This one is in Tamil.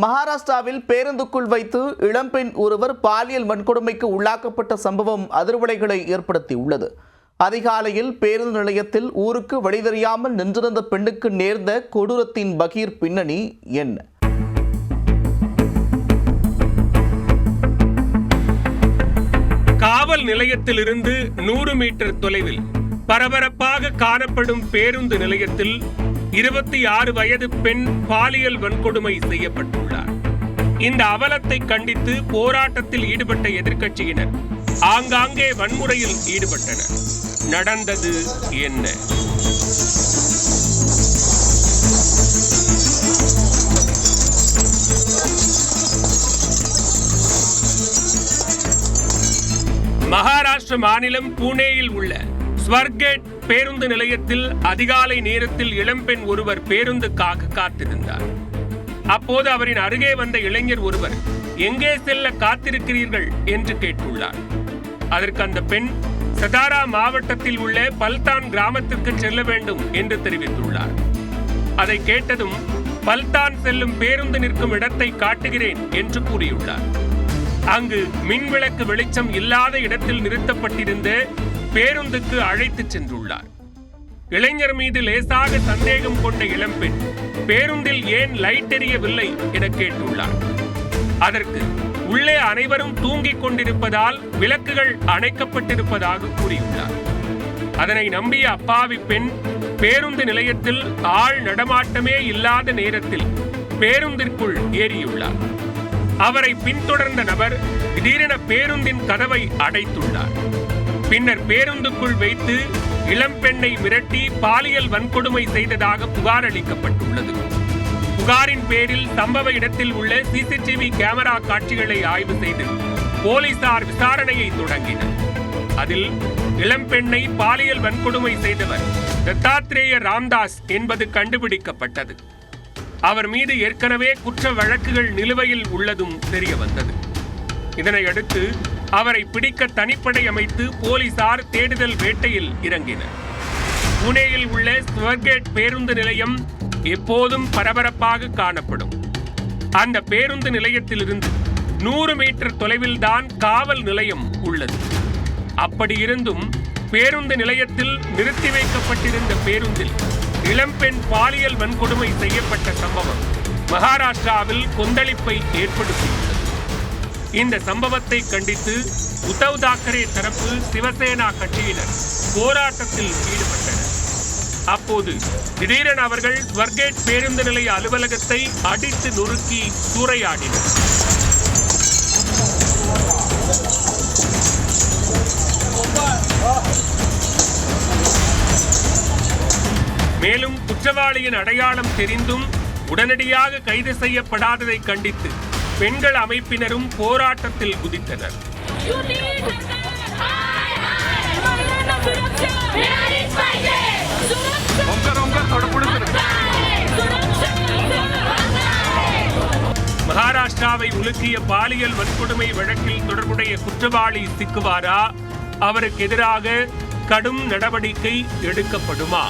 மகாராஷ்டிராவில் பேருந்துக்குள் வைத்து இளம்பெண் ஒருவர் பாலியல் வன்கொடுமைக்கு உள்ளாக்கப்பட்ட சம்பவம் அதிர்வலைகளை ஏற்படுத்தியுள்ளது. அதிகாலையில் பேருந்து நிலையத்தில் ஊருக்கு வழிதெரியாமல் நின்றிருந்த பெண்ணுக்கு நேர்ந்த கொடூரத்தின் பகீர் பின்னணி என்ன? காவல் நிலையத்திலிருந்து நூறு மீட்டர் தொலைவில் பரபரப்பாக காணப்படும் பேருந்து நிலையத்தில் இருபத்தி ஆறு வயது பெண் பாலியல் வன்கொடுமை செய்யப்பட்டுள்ளார். இந்த அவலத்தை கண்டித்து போராட்டத்தில் ஈடுபட்ட எதிர்க்கட்சியினர் ஆங்காங்கே வன்முறையில் ஈடுபட்டனர். நடந்தது என்ன? மகாராஷ்டிர மாநிலம் புனேயில் உள்ள ஸ்வர்கேட் பேருந்து நிலையத்தில் அதிகாலை நேரத்தில் இளம்பெண் ஒருவர் பேருந்துக்காக காத்திருந்தார். அப்போது அவரின் அருகே வந்த இளைஞர் ஒருவர் எங்கே செல்ல காத்திருக்கிறீர்கள்? என்று கேட்டுள்ளார். அதற்கு அந்த பெண் சதாரா மாவட்டத்தில் உள்ள பல்தான் கிராமத்திற்கு செல்ல வேண்டும் என்று தெரிவித்துள்ளார். அதை கேட்டதும் பல்தான் செல்லும் பேருந்து நிற்கும் இடத்தை காட்டுகிறேன் என்று கூறியுள்ளார். அங்கு மின்விளக்கு வெளிச்சம் இல்லாத இடத்தில் நிறுத்தப்பட்டிருந்த பேருந்துக்கு அழைத்துச் சென்றுள்ளார். இளைஞர் மீது லேசாக சந்தேகம் கொண்ட இளம்பெண் பேருந்தில் ஏன் லைட் எரியவில்லை? என கேட்டுள்ளார். அதற்கு உள்ளே அனைவரும் தூங்கிக் கொண்டிருப்பதால் விளக்குகள் அணைக்கப்பட்டிருப்பதாக கூறியுள்ளார். அதனை நம்பிய அப்பாவி பெண் பேருந்து நிலையத்தில் ஆள் நடமாட்டமே இல்லாத நேரத்தில் பேருந்திற்குள் ஏறியுள்ளார். அவரை பின்தொடர்ந்த நபர் திடீரென பேருந்தின் கதவை அடைத்துள்ளார். பின்னர் பேருந்துக்குள் வைத்து இளம்பெண்ணை மிரட்டி பாலியல் வன்கொடுமை செய்ததாக புகார் அளிக்கப்பட்டுள்ளது. புகாரின் பேரில் சம்பவ இடத்தில் உள்ள சிசிடிவி கேமரா காட்சிகளை ஆய்வு செய்து போலீசார் விசாரணையை தொடங்கினர். அதில் இளம்பெண்ணை பாலியல் வன்கொடுமை செய்தவர் தத்தாத்ரேய ராம்தாஸ் என்பது கண்டுபிடிக்கப்பட்டது. அவர் மீது ஏற்கனவே குற்ற வழக்குகள் நிலுவையில் உள்ளதும் தெரிய வந்தது இதனையடுத்து அவரை பிடிக்க தனிப்படை அமைத்து போலீசார் தேடுதல் வேட்டையில் இறங்கினர். புனேயில் உள்ள ஸ்வர்கேட் பேருந்து நிலையம் எப்போதும் பரபரப்பாக காணப்படும். அந்த பேருந்து நிலையத்திலிருந்து நூறு மீட்டர் தொலைவில் தான் காவல் நிலையம் உள்ளது. அப்படி இருந்தும் பேருந்து நிலையத்தில் நிறுத்தி வைக்கப்பட்டிருந்த பேருந்தில் இளம்பெண் பாலியல் வன்கொடுமை செய்யப்பட்ட சம்பவம் மகாராஷ்டிராவில் கொந்தளிப்பை ஏற்படுத்தியுள்ளது. இந்த சம்பவத்தை கண்டித்து உத்தவ் தாக்கரே தரப்பு சிவசேனா கட்சியினர் போராட்டத்தில் ஈடுபட்டனர். அப்போது திடீரென அவர்கள் ஸ்வர்கேட் பேருந்து நிலைய அலுவலகத்தை அடித்து நொறுக்கி சூறையாடினர். மேலும் குற்றவாளியின் அடையாளம் தெரிந்தும் உடனடியாக கைது செய்யப்படாததை கண்டித்து பெண்கள் அமைப்பினரும் போராட்டத்தில் குதித்தனர். மகாராஷ்டிராவை உலுக்கிய பாலியல் வன்கொடுமை வழக்கில் தொடர்புடைய குற்றவாளி சிக்குவாரா? அவருக்கு எதிராக கடும் நடவடிக்கை எடுக்கப்படுமா?